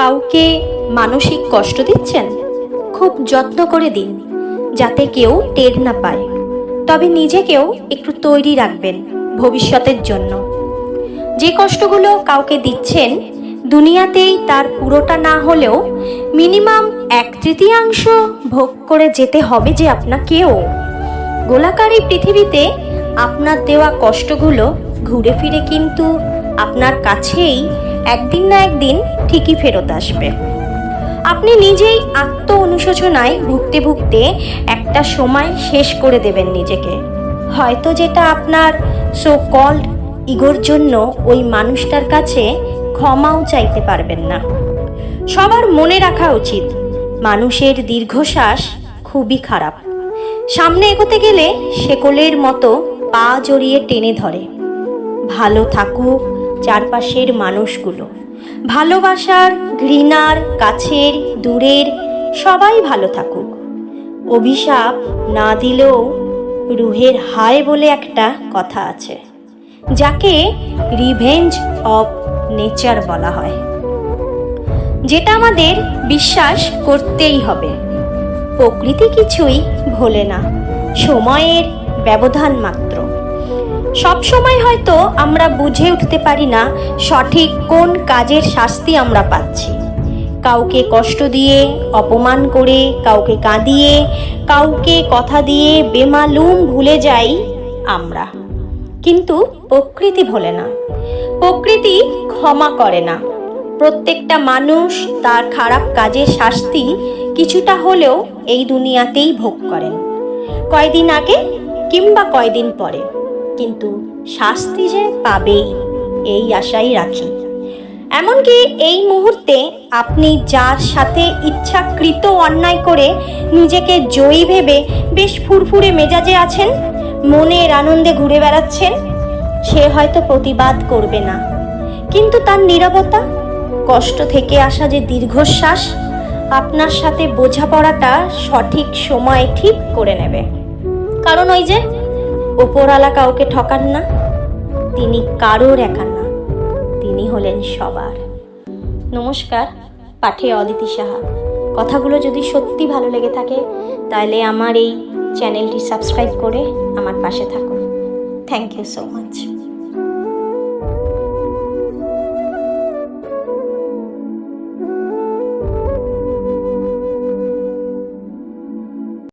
কাউকে মানসিক কষ্ট দিচ্ছেন? খুব যত্ন করে দিন, যাতে কেউ টের না পায়। তবে নিজেকেও একটু তৈরি রাখবেন ভবিষ্যতের জন্য। যে কষ্টগুলো কাউকে দিচ্ছেন, দুনিয়াতেই তার পুরোটা না হলেও মিনিমাম এক তৃতীয়াংশ ভোগ করে যেতে হবে যে আপনাকেও গোলাকার এই পৃথিবীতে আপনার দেওয়া কষ্টগুলো ঘুরে ফিরে কিন্তু আপনার কাছেই একদিন না একদিন ঠিকই ফেরত আসবে। আপনি নিজেই আত্ম অনুশোচনায় ভুগতে ভুগতে একটা সময় শেষ করে দেবেন নিজেকে। হয়তো যেটা আপনার সো কল্ড ইগোর জন্য ওই মানুষটার কাছে ক্ষমাও চাইতে পারবেন না। সবার মনে রাখা উচিত, মানুষের দীর্ঘশ্বাস খুবই খারাপ। সামনে এগোতে গেলে শেকলের মতো পা জড়িয়ে টেনে ধরে। ভালো থাকুক চারপাশের মানুষগুলো। ভালোবাসার, ঘৃণার, কাছের, দূরের, সবাই ভালো থাকুক। অভিশাপ না দিলেও রুহের হায় বলে একটা কথা আছে, যাকে রিভেঞ্জ অফ নেচার বলা হয়। যেটা আমাদের বিশ্বাস করতেই হবে। প্রকৃতি কিছুই ভোলে না। সময়ের ব্যবধান মাত্র। সব সময় হয়তো আমরা বুঝে উঠতে পারি না সঠিক কোন কাজের শাস্তি আমরা পাচ্ছি। কাউকে কষ্ট দিয়ে, অপমান করে, কাউকে কাঁদিয়ে, কাউকে কথা দিয়ে বেমালুম ভুলে যাই আমরা। কিন্তু প্রকৃতি ভোলে না। প্রকৃতি ক্ষমা করে না। প্রত্যেকটা মানুষ তার খারাপ কাজের শাস্তি কিছুটা হলেও এই দুনিয়াতেই ভোগ করেন। কয়দিন আগে কিংবা কয়দিন পরে। কিন্তু শাস্তি যে পাবেই, এই আশাই রাখি। এমনকি এই মুহূর্তে আপনি যার সাথে ইচ্ছাকৃত অন্যায় করে নিজেকে জয়ী ভেবে বেশ ফুরফুরে মেজাজে আছেন, মনের আনন্দে ঘুরে বেড়াচ্ছেন, সে হয়তো প্রতিবাদ করবে না। কিন্তু তার নীরবতা, কষ্ট থেকে আসা যে দীর্ঘশ্বাস, আপনার সাথে বোঝাপড়াটা সঠিক সময় ঠিক করে নেবে। কারণ ওই যে ওপরওয়ালা কাউকে ঠকান না। তিনি কারোর একান না। তিনি হলেন সবার। নমস্কার, পাঠে অদিতি সাহা। কথাগুলো যদি সত্যি ভালো লেগে থাকে, তাহলে আমার এই চ্যানেলটি সাবস্ক্রাইব করে আমার পাশে থাকুন। Thank you so much